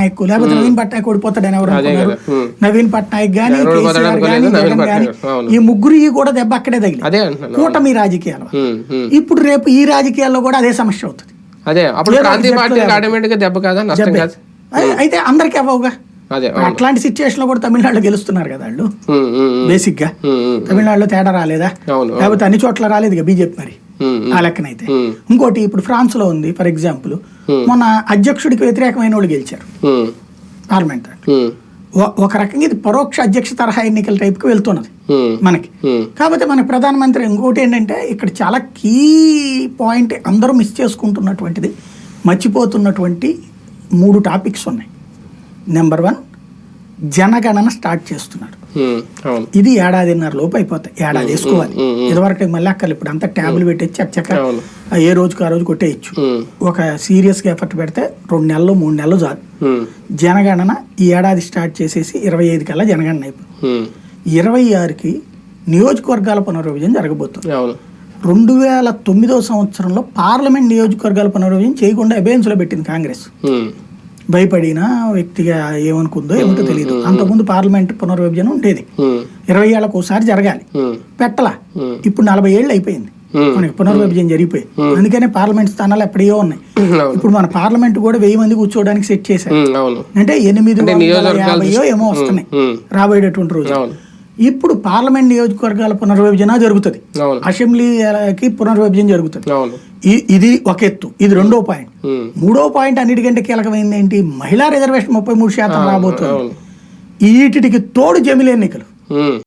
నాయక్ లేకపోతే నవీన్ పట్నాయక్ ఓడిపోతాడని ఎవరు అనుకున్నారు. నవీన్ పట్నాయక్ గానీ కేసీఆర్ గానీ జగన్ గానీ పట్నాయక్. ఈ ముగ్గురు కూడా దెబ్బ అక్కడే తగిలి కూటమి రాజకీయాలు. ఇప్పుడు రేపు ఈ రాజకీయాల్లో కూడా అదే సమస్య అవుతుంది. అదే అప్పుడు ఏదో ప్రాంతీయ ఒకటి పార్టీకి చెప్తే ఆటోమేటిక్గా దెబ్బ కాదా? నష్టం. కాదు? అయితే అందరికి అవ్వవుగా. అట్లాంటి సిచ్యువేషన్లో కూడా తమిళనాడులో గెలుస్తున్నారు కదా వాళ్ళు. బేసిక్గా. తమిళనాడులో తేడా రాలేదా? లేకపోతే అన్ని చోట్ల రాలేదు బీజేపీ మరి. ఆ లెక్కనైతే. ఇంకోటి ఇప్పుడు ఫ్రాన్స్లో ఉంది ఫర్ ఎగ్జాంపుల్. మొన్న అధ్యక్షుడికి వ్యతిరేకమైన వాళ్ళు గెలిచారు. పార్లమెంట్ ఉమ్, ఒ- ఒక రకంగా ఇది పరోక్ష అధ్యక్ష తరహా ఎన్నికల టైప్కి వెళ్తున్నది. మనకి. కాకపోతే మన ప్రధానమంత్రి ఇంకోటి ఏంటంటే ఇక్కడ చాలా కీ పాయింట్ అందరూ మిస్ చేసుకుంటున్నటువంటిది మర్చిపోతున్నటువంటి మూడు టాపిక్స్ ఉన్నాయి. నెంబర్ వన్ జనగణన స్టార్ట్ చేస్తున్నాడు ఇది ఏడాదిన్నర లోపు అయిపోతాయి. ఏడాది వేసుకోవాలి. ఇదివరకు మళ్ళీ అక్కర్లేదు ఇప్పుడు అంతా ట్యాబ్లు పెట్టేసి చక్క ఏ రోజుకు ఆ రోజు కొట్టేయచ్చు. ఒక సీరియస్గా ఎఫర్ట్ పెడితే రెండు నెలలు మూడు నెలలు చాలు. జనగణన ఈ ఏడాది స్టార్ట్ చేసేసి ఇరవై ఐదు కల్లా జనగణన అయిపోతుంది. ఉమ్, ఇరవై ఆరుకి నియోజకవర్గాల పునర్విభజన జరగబోతుంది. రెండు వేల తొమ్మిదో సంవత్సరంలో పార్లమెంట్ నియోజకవర్గాల పునర్విభజన చేయకుండా అబేన్స్లో పెట్టింది కాంగ్రెస్. భయపడిన వ్యక్తిగా ఏమనుకుందో ఏమిటో తెలియదు అంతకుముందు పార్లమెంట్ పునర్విభజన ఉండేది. ఇరవై ఏళ్ళకు ఒకసారి జరగాలి. పెట్టలా. ఇప్పుడు నలభై ఏళ్ళు అయిపోయింది. మనకి పునర్విభజన జరిగిపోయి అందుకనే పార్లమెంట్ స్థానాలు ఎప్పుడో ఉన్నాయి. ఇప్పుడు మన పార్లమెంట్ కూడా వెయ్యి మంది కూర్చోవడానికి సెట్ చేశారు. అంటే ఎనిమిది ఏమో వస్తున్నాయి. రాబోయేటటువంటి రోజు. ఇప్పుడు పార్లమెంట్ నియోజకవర్గాల పునర్విభజన జరుగుతుంది. అసెంబ్లీకి పునర్విభజన జరుగుతుంది. ఇది ఒక ఎత్తు ఇది రెండో పాయింట్. మూడో పాయింట్ అన్నిటికంటే కీలకమైంది ఏంటి? మహిళా రిజర్వేషన్ ముప్పై మూడు శాతం రాబోతుంది. వీటికి తోడు జమిలి ఎన్నికలు.